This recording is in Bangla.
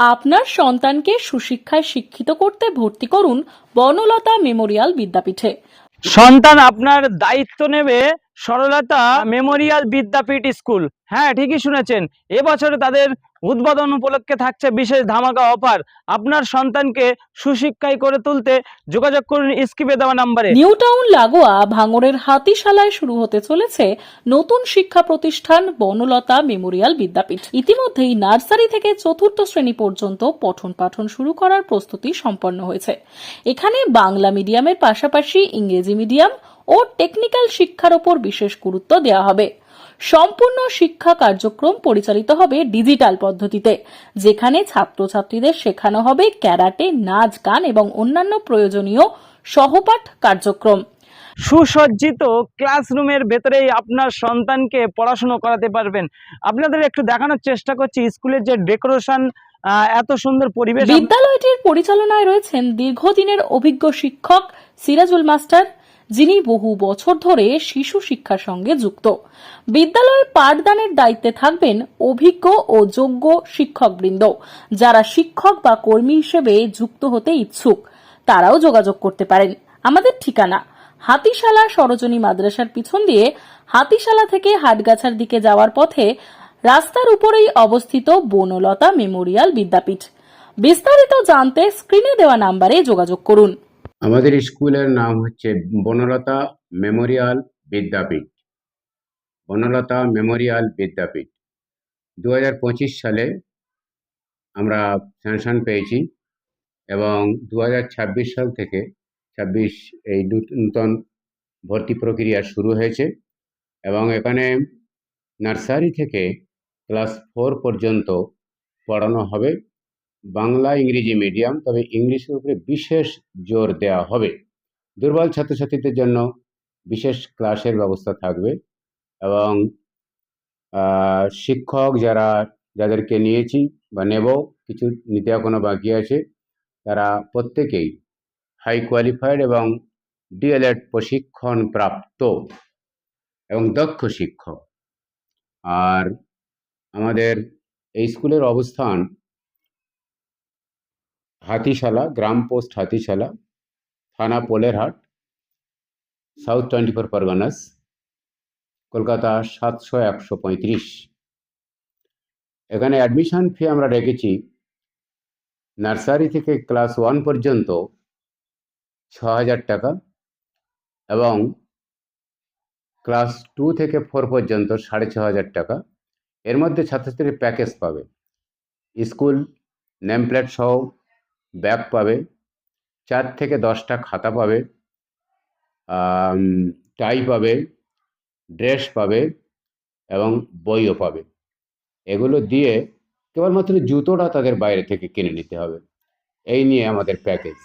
আপনার সন্তানকে সুশিক্ষায় শিক্ষিত করতে ভর্তি করুন বনলতা মেমোরিয়াল বিদ্যাপীঠে। সন্তান আপনার দায়িত্ব নেবে সরলতা মেমোরিয়াল বিদ্যাপীঠ স্কুল। হ্যাঁ ঠিকই শুনেছেন। এবছরে তাদের উদ্বোধন উপলক্ষে থাকছে বিশেষ ধামাকা অফার। আপনার সন্তানকে সুশিক্ষায় করে তুলতে যোগাযোগ করুন স্ক্রিপে দেওয়া নাম্বারে। নিউ টাউন লাগোয়া ভাঙড়ের হাতিশালায় শুরু হতে চলেছে নতুন শিক্ষা প্রতিষ্ঠান বনলতা মেমোরিয়াল বিদ্যাপীঠ। ইতিমধ্যেই নার্সারি থেকে চতুর্থ শ্রেণি পর্যন্ত পঠন পাঠন শুরু করার প্রস্তুতি সম্পন্ন হয়েছে। এখানে বাংলা মিডিয়ামের পাশাপাশি ইংরেজি মিডিয়াম ও টেকনিক্যাল শিক্ষার ওপর বিশেষ গুরুত্ব দেওয়া হবে। সম্পূর্ণ শিক্ষা কার্যক্রম পরিচালিত হবে ডিজিটাল পদ্ধতিতে যেখানে ছাত্রছাত্রীদের শেখানো হবে ক্যারাটে নাচ গান এবং অন্যান্য প্রয়োজনীয় সহপাঠ কার্যক্রম। সুসজ্জিত ক্লাসরুমের ভেতরেই আপনার সন্তানকে পড়াশুনো করাতে পারবেন। আপনাদের একটু দেখানোর চেষ্টা করছি স্কুলের যে ডেকোরেশন এত সুন্দর পরিবেশ বিদ্যালয়টির পরিচালনায় রয়েছেন দীর্ঘদিনের অভিজ্ঞ শিক্ষক সিরাজুল মাস্টার। যিনি বহু বছর ধরে শিশু শিক্ষার সঙ্গে যুক্ত। বিদ্যালয়ে পাঠদানের দায়িত্বে থাকবেন অভিজ্ঞ ও যোগ্য শিক্ষকবৃন্দ, যারা শিক্ষক বা কর্মী হিসেবে যুক্ত হতে ইচ্ছুক। তারাও যোগাযোগ করতে পারেন। আমাদের ঠিকানা, হাতিশালা সরোজনী মাদ্রাসার পিছন দিয়ে হাতিশালা থেকে হাটগাছার দিকে যাওয়ার পথে রাস্তার উপরেই অবস্থিত বনলতা মেমোরিয়াল বিদ্যাপীঠ। বিস্তারিত জানতে স্ক্রিনে দেওয়া নাম্বারে যোগাযোগ করুন। আমাদের স্কুলের নাম হচ্ছে বনলতা মেমোরিয়াল বিদ্যাপীঠ। বনলতা মেমোরিয়াল বিদ্যাপীঠ। দু হাজার পঁচিশ সালে আমরা স্যাংশন পেয়েছি এবং দু হাজার ছাব্বিশ সাল থেকে ছাব্বিশ এই নূত- নূতন ভর্তি প্রক্রিয়া শুরু হয়েছে এবং এখানে নার্সারি থেকে ক্লাস ফোর পর্যন্ত পড়ানো হবে। বাংলা ইংরেজি মিডিয়াম, তবে ইংলিশের উপরে বিশেষ জোর দেওয়া হবে। দুর্বল ছাত্রছাত্রীদের জন্য বিশেষ ক্লাসের ব্যবস্থা থাকবে এবং শিক্ষক যারা, যাদেরকে নিয়েছি বা নেব, কিছু নিতে এখনও বাকি আছে, তারা প্রত্যেকেই হাই কোয়ালিফাইড এবং ডিএলএড প্রশিক্ষণ প্রাপ্ত এবং দক্ষ শিক্ষক। আর আমাদের এই স্কুলের অবস্থান হাতিশালা, গ্রাম পোস্ট হাতিশালা, থানা Polerhat, south twenty four Parganas, Kolkata সাতশো একশো পঁয়ত্রিশ। এখানে অ্যাডমিশন ফি আমরা রেখেছি নার্সারি থেকে ক্লাস ওয়ান পর্যন্ত ছ হাজার টাকা এবং ক্লাস টু থেকে ফোর পর্যন্ত সাড়ে ছ হাজার টাকা। এর মধ্যে ছাত্রছাত্রীর প্যাকেজ পাবে। স্কুল নেম প্লেট সহ ব্যাগ পাবে। চার থেকে দশটা খাতা পাবে। টাই পাবে, ড্রেস পাবে এবং বইও পাবে। এগুলো দিয়ে কেবলমাত্র জুতোটা তাদের বাইরে থেকে কিনে নিতে হবে। এই নিয়ে আমাদের প্যাকেজ।